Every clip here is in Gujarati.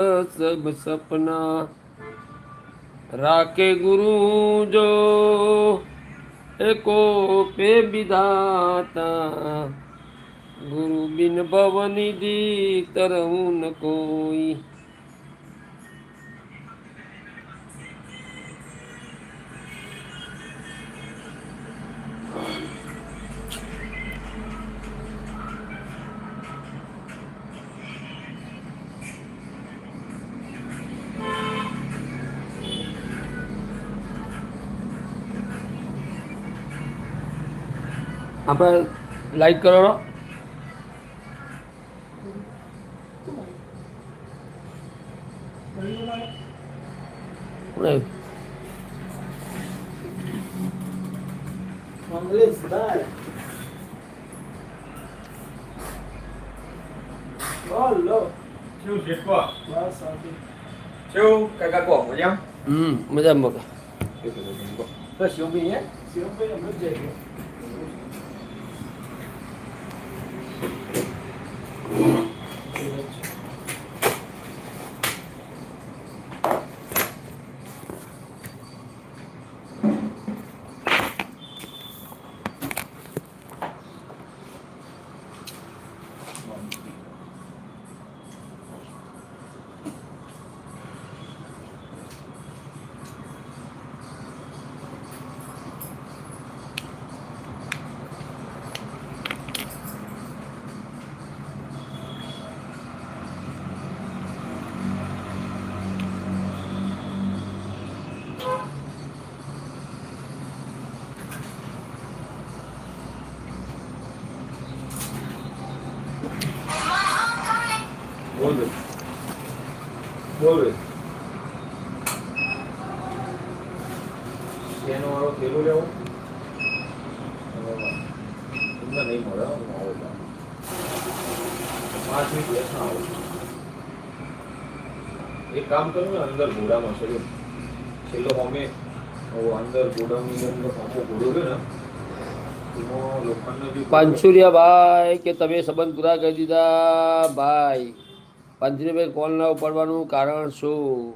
સબ સપના રાખે ગુરુ જો એકો પે વિધાતા. ગુરુ બિન ભવની દી તરવું ન કોઈ. આપણે લાઈક કરો. શું કાકા કહો મજા હમ મજામાં તો શું બી હે? Se એનો વાળો થેલો આવું. પાંચ મિનિટ આવું એક કામ કરું ને, અંદર ઘોડામાં ચડ્યો છેલ્લો હોમે અંદર ગોડાઉનની અંદર હોમો ઘોડો છે ને પાંચુરિયા ભાઈ કે તમે સંબંધ પૂરા કરી દીધા? ભાઈ, પાંચુરિયાભાઈ કોલ ના ઉપાડવાનું કારણ શું?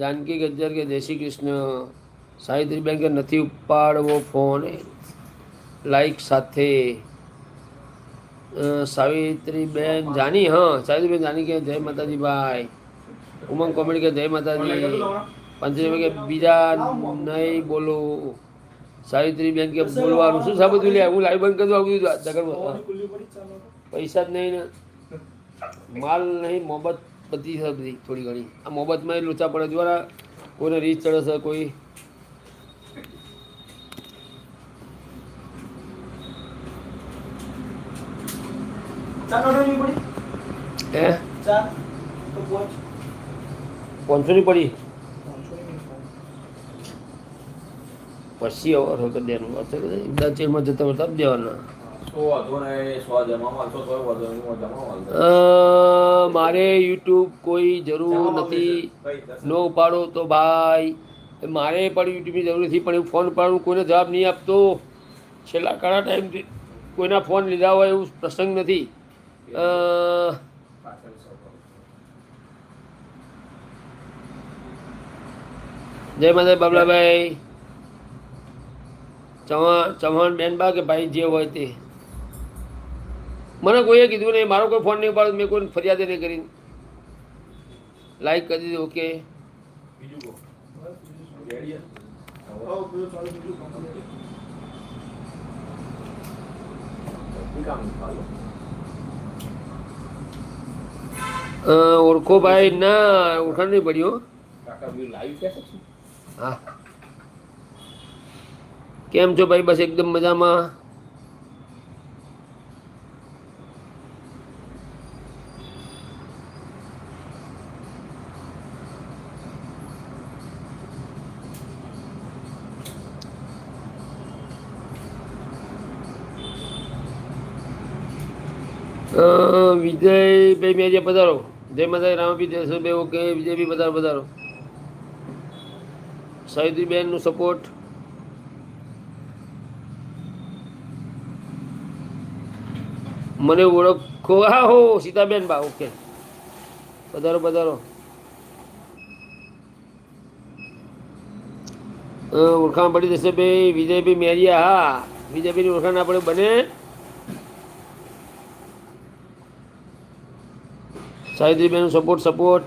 જાનકી ગજ્જર કે જય શ્રી કૃષ્ણ? સાહિત્રી બેન કે નથી ઉપાડવો ફોન. લાઈક સાથે. સાવિત્રી સાવિત્રીબેન જાની, હા સાવિત્રીબેન જાની કે જય માતાજી ભાઈ. ઉમંગ કોમેડી કે જય માતાજી. પાંચુરિયાભાઈ કે બીજા નહીં બોલો. સાવિત્રીબેન કે બોલવાનું. શું સાબુત લે, હું લાઈવ બંધ કરી આવું sana. પૈસા જ નહીં ને. માલ નહીં મોહબત બધી છે બધી થોડી ઘણી. આ મોહબતમાં એ લોચા પડે. દ્વારા કોઈને રીચ ચડે છે કોઈ. હે. પાંચસોની પડી. પછી અવાર તો દેવાનું. બધા ચેરમાં જતા હોય તબ દેવાના મારે યુટ્યુબ કોઈ જરૂર નથી. નો ઉપાડો તો ભાઈ. મારે પણ યુટ્યુબની જરૂર નથી પણ હું ફોન ઉપાડું કોઈને જવાબ નહીં આપતો. છેલ્લા ઘણા ટાઈમથી કોઈના ફોન લીધા હોય એવું પ્રસંગ નથી. જય માતા બાબલાભાઈ. ચૌહાણ ચૌહાણ બેનબા કે ભાઈ જે હોય તે. મને કોઈએ કીધું નહીં, મારો કોઈ ફોન નહીં ઉપાડ્યો, મેં કોઈ ફરિયાદ નહીં કરી. લાઈક કરી દીધું ઓકે બીજું ઓળખો ભાઈ ના ઓળખાણ નહીં પડ્યો કાકા બી લાઈવ કે છે? હા કેમ છો ભાઈ બસ એકદમ મજામાં અ, વિજયભાઈ મેં જે પધારો જય માતા રામપી બે ઓકે બીજેપી વધારો પધારો સાવિત્રીબેનનું સપોર્ટ મને ઓળખો. હા હો સીતાબેન બા ઓકે વધારો વધારો. ઓળખાણ પડી જશે ભાઈ, વિજયભાઈ મેરિયા, હા. વિજયભાઈની ઓળખાણ આપણે બને. સાહિત્રીબેન સપોર્ટ સપોર્ટ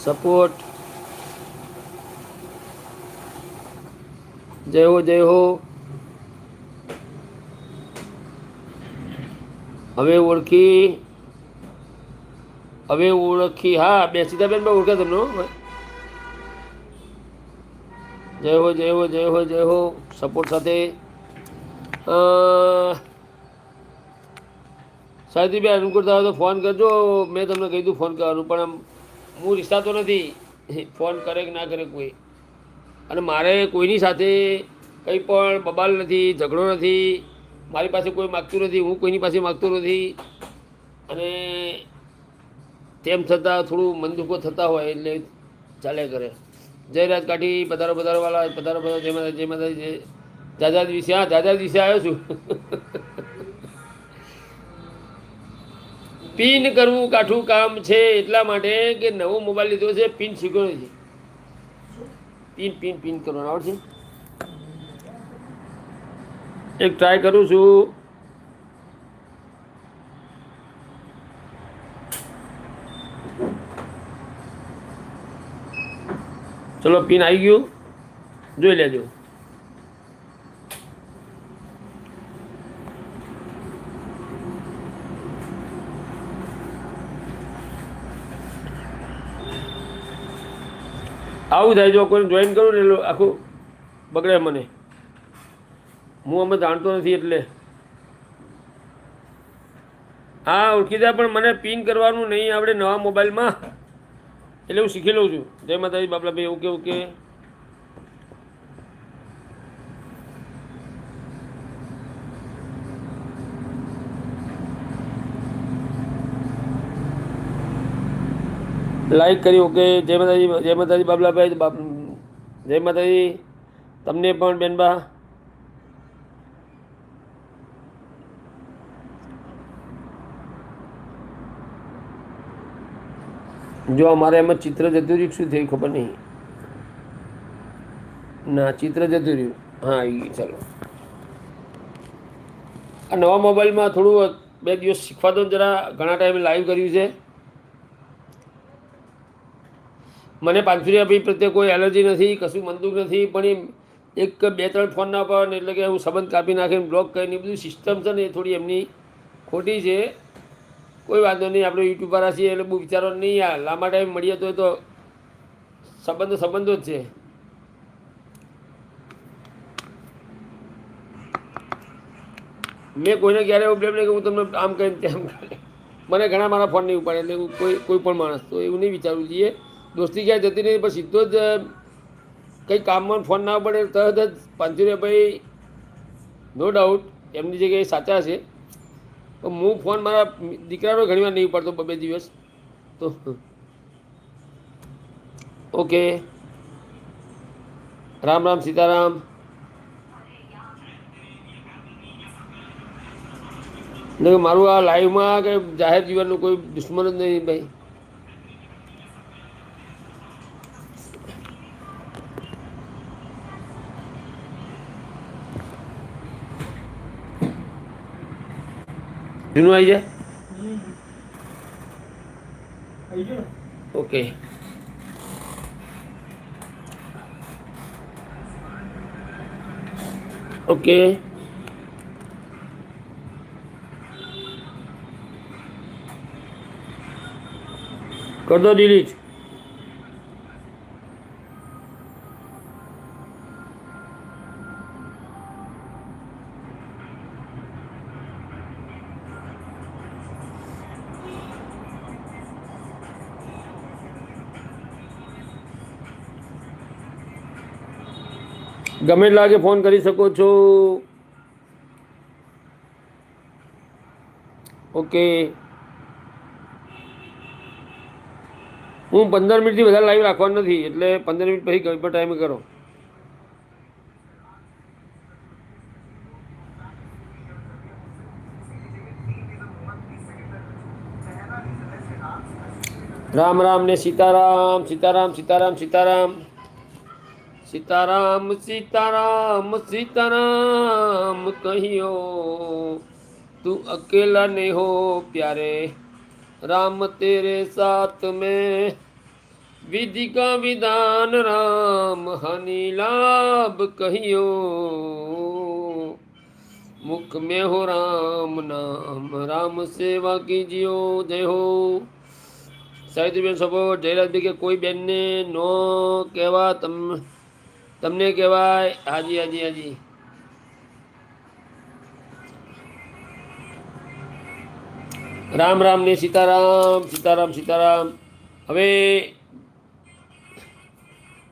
સપોર્ટ જય હો જય હો. હવે ઓળખી હવે ઓળખી. હા, બે સીતાબેન પણ ઓળખ્યા તમને જય હો જય હો જય હો જય હો. સપોર્ટ સાથે. અ, બે અનુકૂળતા હોય તો ફોન કરજો. મેં તમને કહી દઉં ફોન કરવાનું પણ આમ હું રિશ્તા તો નથી. ફોન કરે કે ના કરે કોઈ. અને મારે કોઈની સાથે કંઈ પણ બબાલ નથી ઝઘડો નથી. મારી પાસે કોઈ માગતું નથી હું કોઈની પાસે માગતો નથી. અને તેમ છતાં થોડું મનદુખો થતા હોય એટલે ચાલ્યા કરે. જય રાત કાઠી પધારો પધારો વાળા પધારો પધારો જય માતા જય માતા જય દાદા દિવસે હા દાદા દિવસે આવ્યો છું. પિન કરવું કાઠું કામ છે એટલા માટે કે નવો મોબાઈલ લીધો છે, પિન શીખ્યો છે. પિન પિન પિન કરવાનું, આવડશે? એક ટ્રાય કરું છું. ચલો, પિન આવી ગયું. જોઈ લેજો. આવું થાય જો કોઈ જોઈન કરું ને આખું બગડે મને. હું અમે જાણતો નથી એટલે. હા, ઓળખીતા, પણ મને પિન કરવાનું નહીં આવડે નવા મોબાઈલમાં એટલે હું શીખી લઉં છું. જય માતાજી બાપલાભાઈ ઓકે ઓકે લાઈક કરી ઓકે જય માતાજી જય માતાજી બાબલાભાઈ જય માતાજી. તમને પણ બેનબા જો અમારે એમાં ચિત્ર જતું રહ્યું શું થયું ખબર નહીં. ના, ચિત્ર જતું રહ્યું. હા આવી ચાલો. આ નવા મોબાઈલમાં થોડું બે દિવસ શીખવા દો જરા. ઘણા ટાઈમે લાઈવ કર્યું છે. મને પાંચુરિયા ભાઈ પ્રત્યે કોઈ એલર્જી નથી, કશું મનદુખ નથી, પણ એ એક બે ત્રણ ફોન ના એટલે કે હું સંબંધ કાપી નાખીને બ્લોક કરીને બધી સિસ્ટમ છે ને એ થોડી એમની ખોટી છે. કોઈ વાંધો નહીં, આપણે યુટ્યુબર છીએ એટલે બહુ વિચારો નહીં, આ લાંબા ટાઈમ મળીએ તો એ તો સંબંધો સંબંધો જ છે. મેં કોઈને ક્યારે એવું બ્લેમ નહીં કે હું તમને આમ કરીને તેમ મને ઘણા મારા ફોન નહીં ઉપાડે, એટલે કોઈ કોઈ પણ માણસ, તો એવું નહીં વિચારવું જોઈએ. દોસ્તી ક્યાંય જતી નહીં પણ સીધો જ કંઈ કામમાં ફોન ના પડે તરત જ પાંચુરિયાભાઈ નો ડાઉટ એમની જગ્યાએ સાચા છે. તો હું ફોન મારા દીકરાનો ઘણીવાર નહીં પડતો બે દિવસ. તો, ઓકે. રામ રામ, સીતારામ. મારું આ લાઈવમાં કે જાહેર જીવનનું કોઈ દુશ્મન જ નહીં, ભાઈ. જૂનું આવી જાય? ઓકે. ઓકે. કર દો ડિલીટ ગમે લાગે ફોન કરી શકો છો. ઓકે. હું પંદર મિનિટથી વધારે લાઈવ રાખવાનો નથી, એટલે પંદર મિનિટ પછી ગમે ટાઈમે કરો. રામ રામ ને સીતારામ સીતારામ સીતારામ સીતારામ. સીતારામ સીતારામ સીતારામ કહ્યો તું અકેલા ને હો પ્યારે, રામ તેરે સાથ મેં વિધિ કા વિધાન રામ હની લાભ કહ્યો મુખ મેં હો રામ નામ, રામ સેવા કીજ્યો જય હો. સાહિત્યબેન સપોર્ટ જયરાજભાઈ કે કોઈ બેનને ન કહેવા તમે તમને કહેવાય, હાજી હાજી હાજી. રામ રામ ને સીતારામ સીતારામ સીતારામ. હવે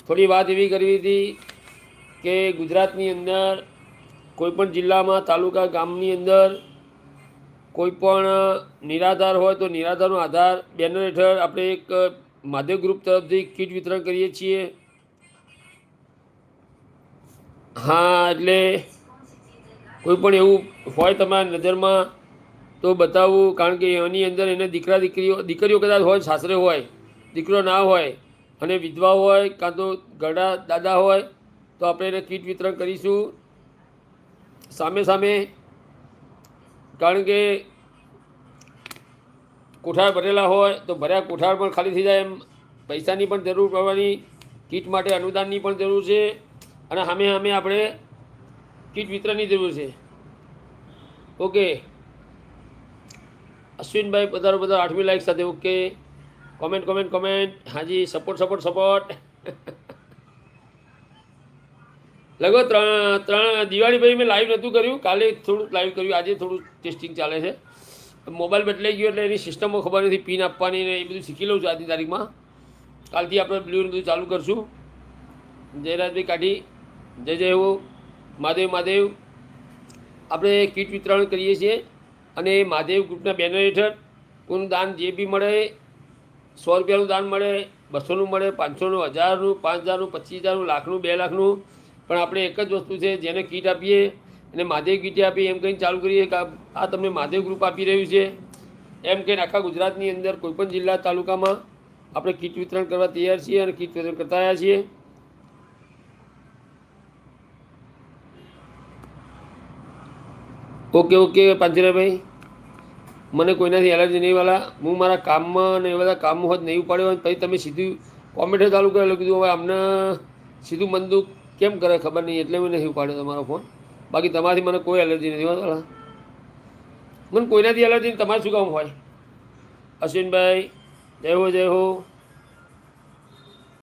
થોડી વાત એવી કરવી હતી કે ગુજરાતની અંદર કોઈપણ જિલ્લામાં, તાલુકા, ગામની અંદર કોઈ પણ નિરાધાર હોય તો નિરાધારનો આધાર બેનર હેઠળ આપણે એક મહાદેવ ગ્રુપ તરફથી કીટ વિતરણ કરીએ છીએ. હા, એટલે કોઈ પણ એવું હોય તમારા નજરમાં, તો બતાવવું કારણ કે એની અંદર એને દીકરા દીકરીઓ દીકરીઓ કદાચ હોય, સાસરે હોય, દીકરો ના હોય, અને વિધવા હોય, કાં તો ગરડા દાદા હોય, તો આપણે એને કીટ વિતરણ કરીશું. સામે સામે, કારણ કે કોઠાર ભરેલા હોય, તો ભર્યા કોઠાર પણ ખાલી થઈ જાય એમ. પૈસાની પણ જરૂર પડવાની, કીટ માટે અનુદાનની પણ જરૂર છે. અને સામે સામે આપણે કીટ વિતરણની જરૂર છે. ઓકે અશ્વિનભાઈ પધારો પધારો આઠમી લાઈક સાથે ઓકે કોમેન્ટ કોમેન્ટ કોમેન્ટ હાજી સપોર્ટ સપોર્ટ સપોર્ટ લગભગ ત્રણ ત્રણ દિવાળી પછી મેં લાઈવ નહોતું કર્યું. કાલે થોડું લાઈવ કર્યું. આજે થોડું ટેસ્ટિંગ ચાલે છે. મોબાઈલ બદલાઈ ગયો એટલે એની સિસ્ટમો ખબર નથી પિન આપવાની ને એ બધું શીખી લઉં છું આજની તારીખમાં. કાલથી આપણે બ્લ્યુ બધું ચાલુ કરશું. જયરાજભાઈ કાઢી. જય જય હો, મહાદેવ મહાદેવ. આપણે કીટ વિતરણ કરીએ છીએ અને મહાદેવ ગ્રુપના બેનર હેઠળ કોઈનું દાન જે બી મળે, સો રૂપિયાનું દાન મળે, બસોનું મળે, પાંચસોનું, હજારનું પાંચ હજારનું પચીસ હજારનું લાખનું, બે લાખનું. પણ આપણે એક જ વસ્તુ છે, જેને કીટ આપીએ અને મહાદેવ કીટ આપીએ, એમ કહીને ચાલુ કરીએ કે આ- તમને મહાદેવ ગ્રુપ આપી રહ્યું છે. એમ કહીને આખા ગુજરાતની અંદર કોઈપણ જિલ્લા તાલુકામાં આપણે કીટ વિતરણ કરવા તૈયાર છીએ અને કીટ વિતરણ કરતા આવ્યા છીએ. ઓકે ઓકે પાંજરાભાઈ મને કોઈનાથી એલર્જી નહીં, વાલા. હું મારા કામમાં ને એ બધા કામ હોત નહીં ઉપાડ્યો પછી તમે સીધું કોમેન્ટ ચાલુ કરેલું કીધું, હવે અમને સીધું મંદુક કેમ કરે ખબર નહીં, એટલે મેં નહીં ઉપાડ્યો તમારો ફોન બાકી તમારાથી મને કોઈ એલર્જી નથી વાલા. મને કોઈનાથી એલર્જી તમારે શું કામ હોય? અશ્વિનભાઈ, જય હો જય હો.